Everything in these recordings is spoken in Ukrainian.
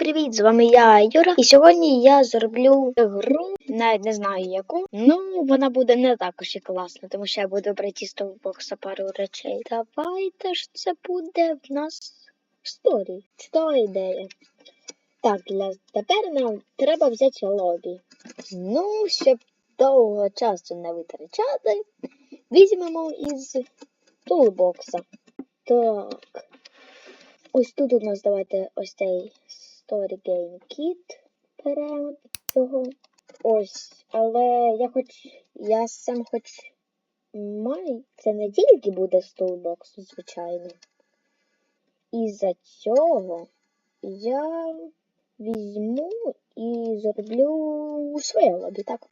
привіт! З вами я, Юра. І сьогодні я зроблю гру, навіть не знаю яку. Ну, вона буде не також і класна, тому що я буду брати з того бокса пару речей. Давайте ж це буде в нас сторі. Чудова ідея. Так, для тепер нам треба взяти лобі. Ну, щоб довго часу не витрачати, візьмемо із тулбокса. Так. Ось тут у нас давайте ось цей Story Game беремо цього. Ось, але я хоч я сам хоч маю. Це не тільки буде з тулбоксу, звичайно. І за цього я візьму і зроблю своє лобі, так?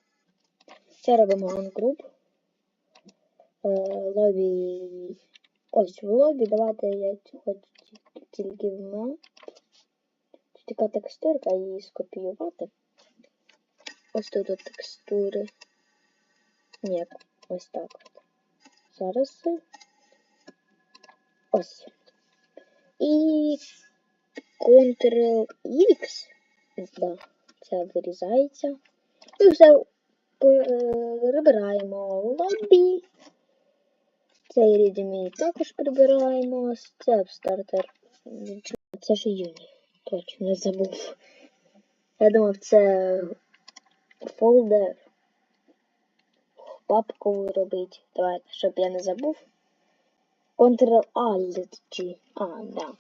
Це робимо ангруп. Е, лобі. Ось в лобі. Давайте я хоч тільки в Така текстурка, її скопіювати. Ось тут от текстури. Ні, ось так. Зараз. Ось. І Ctrl-X. Да, це вирізається. І все прибираємо лобі. Цей рідмі також прибираємо. Це стартер. Це ж Юні. Точно забув. Я думав, це фолдер. Папку робить. Давайте, щоб я не забув. Ctrl-Alt-G. А, да.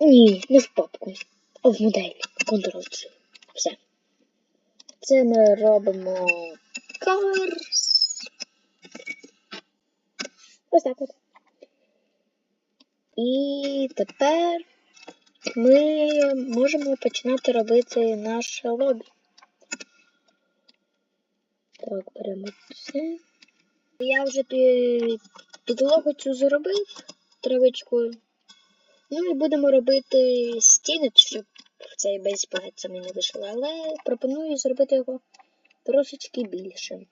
Ні, не в папку, а в модель. Ctrl-G. Все. Це ми робимо Cars. Ось так от. І тепер ми можемо починати робити наше лобі. Так, беремо це. Я вже підлогу цю зробив травичкою. Ну і будемо робити стіни, щоб цей бейсплейт самі не вийшло. Але пропоную зробити його трошечки більшим.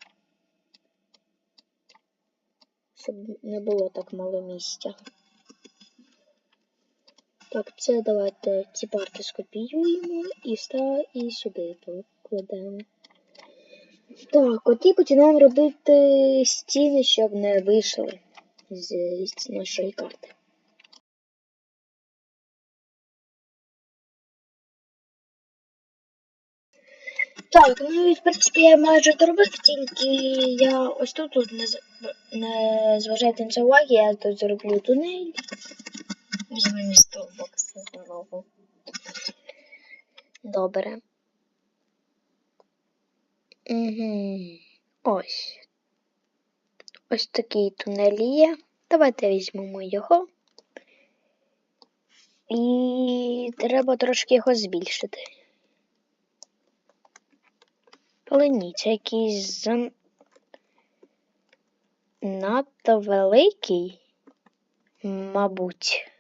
Щоб не було так мало місця. Так, це давайте ці парки скопіюємо і вста і сюди покладемо. Так, от і починаємо робити стіни, щоб не вийшли з, нашої карти. Так, ну і в принципі я майже доробив, тільки я ось тут, тут не, не зважайте на це уваги, я тут зроблю тунель. Візьмемо місто бокса знову. Добре. Угу. Ось. Ось такий тунель є. Давайте візьмемо його. І треба трошки його збільшити. Але ні, це якийсь зан... надто великий, мабуть.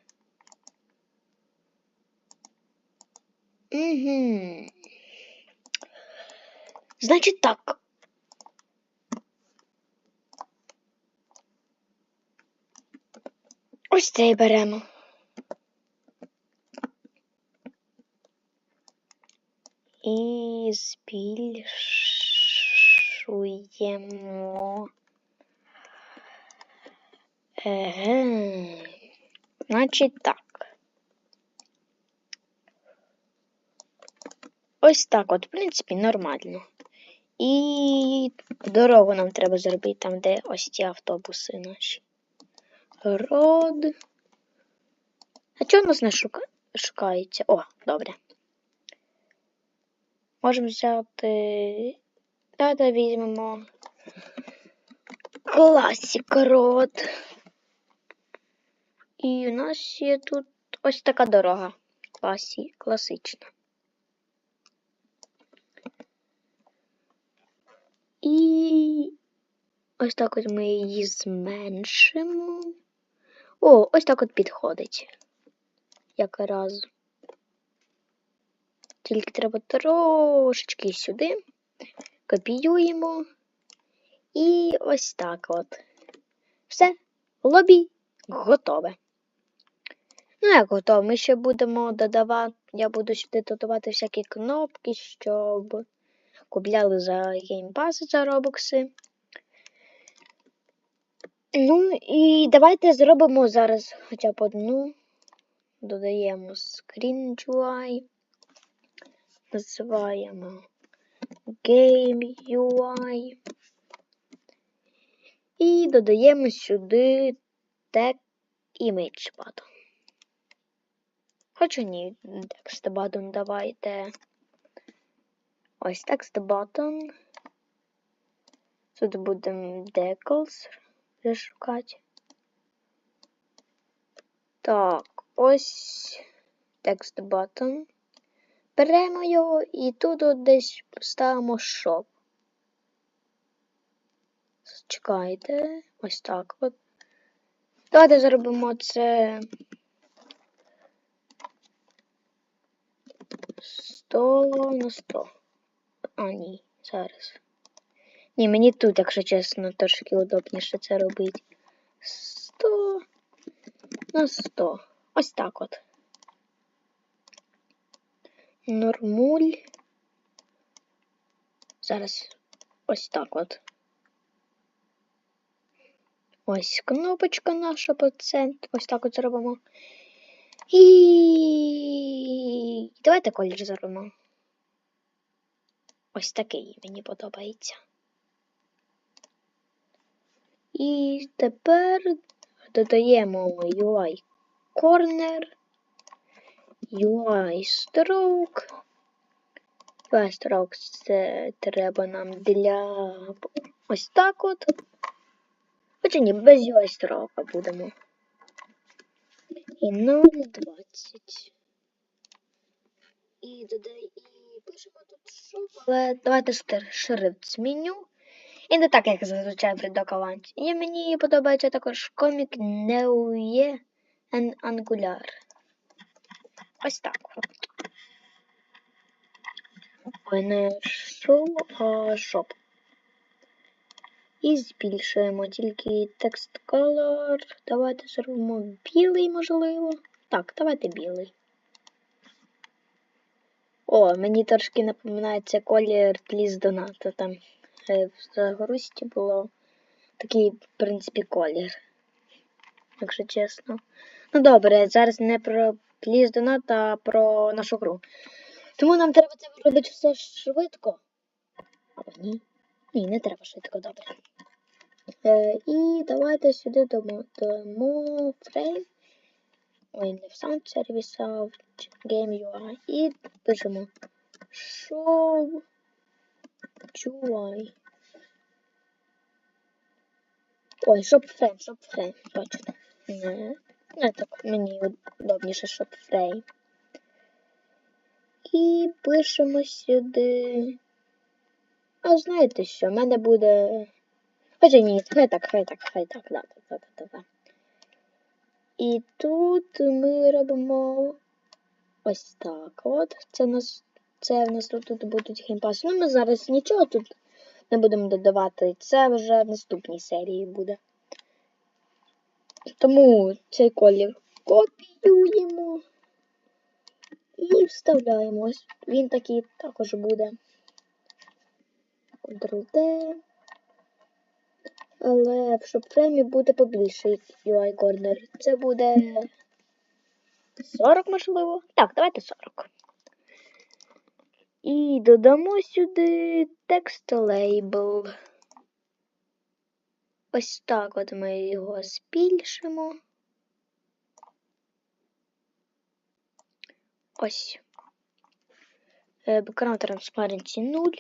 Угу. Значить так. Ось цей беремо. І збільшуємо. Еге. Значить так. Ось так от, в принципі, нормально. І дорогу нам треба зробити там, де ось ті автобуси наші. Род. А чого у нас не шука... шукається? О, добре. Можемо взяти. Давайте візьмемо. Класік род. І у нас є тут ось така дорога. Класі... Класична. І ось так от ми її зменшимо. О, ось так от підходить. Якраз. Тільки треба трошечки сюди. Копіюємо. І ось так от. Все, лобі готове. Ну, як ото, ми ще будемо додавати, я буду сюди додавати всякі кнопки, щоб купляли за геймпаси за робокси. Ну і давайте зробимо зараз хоча б одну. Додаємо Screen UI. Називаємо Game UI. І додаємо сюди Tag Image Button. Хоча ні, Text Button давайте. Ось Text Button. Тут будемо Decals шукати. Так, ось Text Button. Беремо його і тут от десь ставимо Shop. Чекайте, ось так от. Давайте зробимо це 100 на 100. А, ні, зараз. Ні, мені тут, якщо чесно, трошки удобніше це робити. 100 на 100. Ось так от. Нормуль. Зараз ось так от. Ось кнопочка наша по центру. Ось так от зробимо. І давайте колір зробимо. Ось такий мені подобається. І тепер додаємо UI Corner, UI Stroke. UI Stroke це треба нам для ось так от. Хоча ні, без UI Stroke будемо. І 0,20. І додай, Але давайте шрифт зміню. І не так, як зазвичай при докаванті. І мені подобається також комік Neue and Angular. Ось так. Ой, не шоу, а шоп. І збільшуємо тільки текст color. Давайте зробимо білий, можливо. Так, давайте білий. О, мені трошки напоминається колір Please Donate. Там в загрузці було такий, в принципі, колір. Якщо чесно. Ну добре, зараз не про Please Donate, а про нашу гру. Тому нам треба це робити все швидко. Або ні. Ні, не треба швидко, добре. Е, І давайте сюди дамо, дамо фрейм. Ой, не в Sound Service, а в Game UI. І пишемо show UI. Ой, shop frame, точно. Не, не так мені удобніше frame. І пишемо сюди. А знаєте що, в мене буде. Хоча ні, хай так, хай так, хай так, да, да, да, да. І тут ми робимо ось так от. Це нас це в нас тут будуть геймпаси. Ну ми зараз нічого тут не будемо додавати. Це вже в наступній серії буде. Тому цей колір копіюємо і вставляємо. Він такий також буде. Ctrl-D. Але в шопфреймі буде побільше UI Corner. Це буде 40, можливо. Так, давайте 40. І додамо сюди текст лейбл. Ось так от ми його збільшимо. Ось. Background Transparency 0.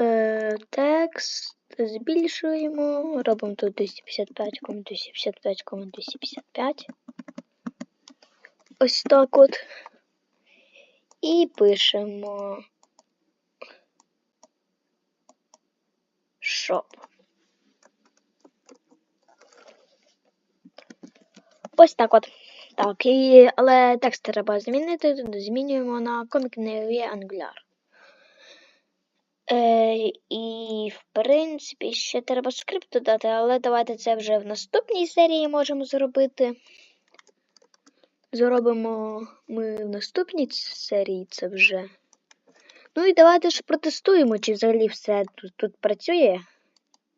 Е, Текст збільшуємо. Робимо тут 255, 255, 255. Ось так от. І пишемо shop. Ось так от. Так, і, але текст треба змінити. Змінюємо на Neue Angular. Е, і, в принципі, ще треба скрипт додати, але давайте це вже в наступній серії можемо зробити. Зробимо ми в наступній серії це вже. Ну і давайте ж протестуємо, чи взагалі все тут, тут працює.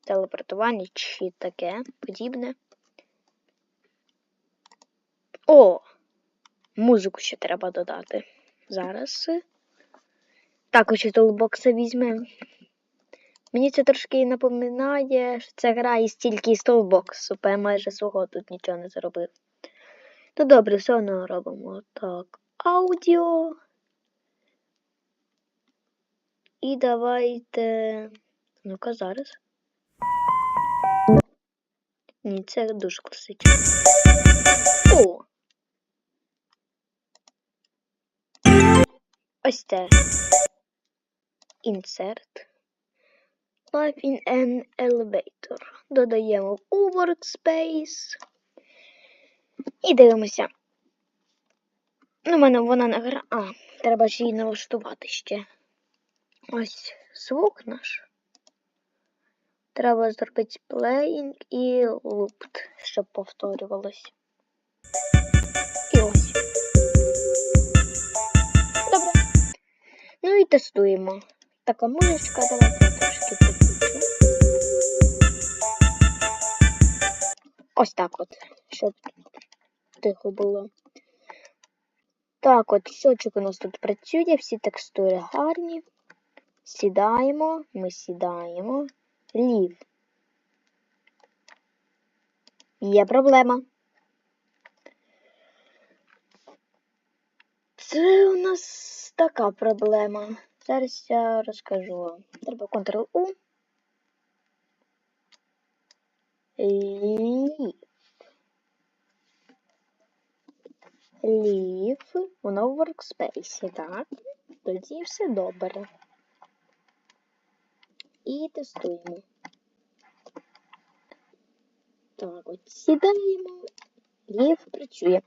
Телепортування чи таке подібне. О! Музику ще треба додати. Зараз. Також і толбокса візьмемо. Мені це трошки напоминає, що це гра із тільки із толбоксу, бо я майже свого тут нічого не зробив. Ну добре, все одно робимо. Так. Аудіо. І давайте. Ну-ка зараз. Ні, це дуже класично. О! Ось це. Insert. Life in an elevator. Додаємо у workspace. І дивимося. Ну, в мене вона не гра. А, треба ж її налаштувати ще. Ось звук наш. Треба зробити playing і looped, щоб повторювалось. І ось. Добре. Ну і тестуємо. Така музичка, давайте трошки підключу. Ось так от, щоб тихо було. Так, от щочок у нас тут працює, всі текстури гарні. Сідаємо, ми сідаємо. Лів. Є проблема. Це у нас така проблема. Зараз я розкажу вам. Треба Ctrl-U. Лів. Лів. Воно в так? Тоді все добре. І тестуємо. Так, от сідаємо. Лів працює.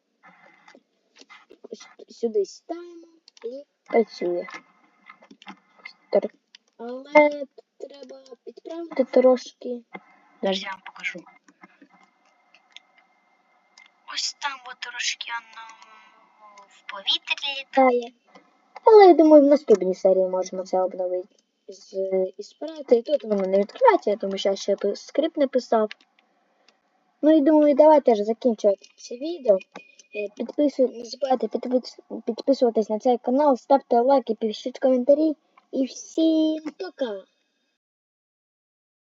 Сюди сідаємо і працює. Тр- Але треба підправити трошки. Зараз я вам покажу. Ось там от трошки воно в повітрі літає. Але я думаю, в наступній серії можемо це обновити з ісправити. І тут воно не відкривається, тому що я ще скрипт не писав. Ну і думаю, давайте ж закінчувати це відео. Е, Підписуй, не забувайте підпис- підписуватись на цей канал, ставте лайки, пишіть коментарі. І всім пока!